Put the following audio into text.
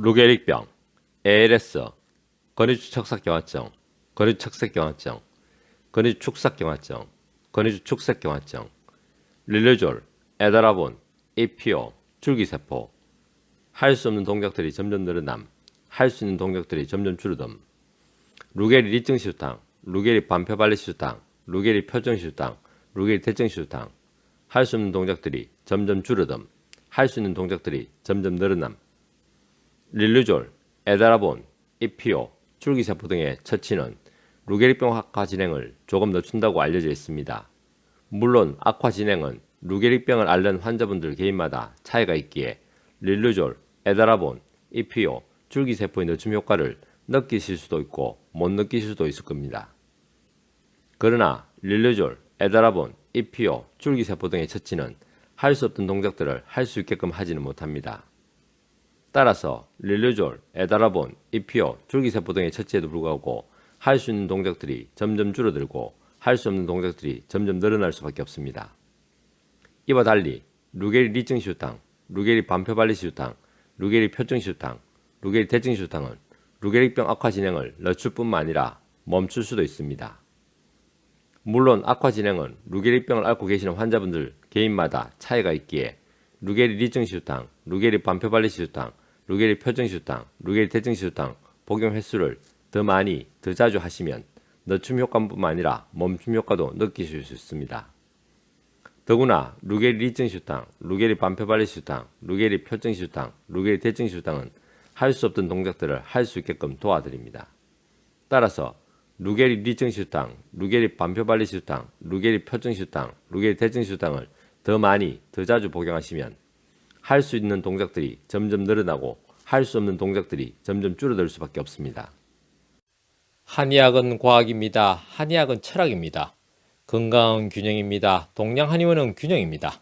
루게릭병, ALS, 건의주 척삭경화증, 건의주 척색경화증, 건의주 축삭경화증, 건의주 축색경화증, 릴레졸, 에다라본, EPO, 줄기세포, 할 수 없는 동작들이 점점 늘어남, 할 수 있는 동작들이 점점 줄어듦, 루게리 리증시우탕, 루게리 반표발리시우탕, 루게리 표정시우탕, 루게리 대증시우탕, 할 수 없는 동작들이 점점 줄어듦, 할 수 있는 동작들이 점점 늘어남, 릴루졸, 에다라본, 이피오, 줄기세포 등의 처치는 루게리병 악화 진행을 조금 늦춘다고 알려져 있습니다. 물론 악화 진행은 루게리병을 앓는 환자분들 개인마다 차이가 있기에 릴루졸, 에다라본, 이피오, 줄기세포의 늦춤 효과를 느끼실 수도 있고 못 느끼실 수도 있을 겁니다. 그러나 릴루졸, 에다라본, 이피오, 줄기세포 등의 처치는 할 수 없던 동작들을 할 수 있게끔 하지는 못합니다. 따라서 릴루졸, 에다라본, 이피오, 줄기세포 등의 처치에도 불구하고 할 수 있는 동작들이 점점 줄어들고 할 수 없는 동작들이 점점 늘어날 수밖에 없습니다. 이와 달리 루게리 리증 시우탕, 루게리 반표발리 시우탕, 루게리 표증 시우탕, 루게리 대증 시우탕은 루게리병 악화 진행을 늦출 뿐만 아니라 멈출 수도 있습니다. 물론 악화 진행은 루게리병을 앓고 계시는 환자분들 개인마다 차이가 있기에 루게리 리증 시우탕, 루게리 반표발리 시우탕, 루게리 표증시우탕, 루게리 대증시우탕 복용 횟수를 더 많이, 더 자주 하시면 늦춤 효과뿐만 아니라 멈춤 효과도 느끼실 수 있습니다. 더구나 루게리 리증시우탕, 루게리 반표발리시우탕, 루게리 표증시우탕, 루게리 대증시우탕은 할 수 없던 동작들을 할 수 있게끔 도와드립니다. 따라서 루게리 리증시우탕, 루게리 반표발리시우탕, 루게리 표증시우탕, 루게리 대증시우탕을 더 많이, 더 자주 복용하시면 할 수 있는 동작들이 점점 늘어나고 할 수 없는 동작들이 점점 줄어들 수밖에 없습니다. 한의학은 과학입니다. 한의학은 철학입니다. 건강은 균형입니다. 동양 한의원은 균형입니다.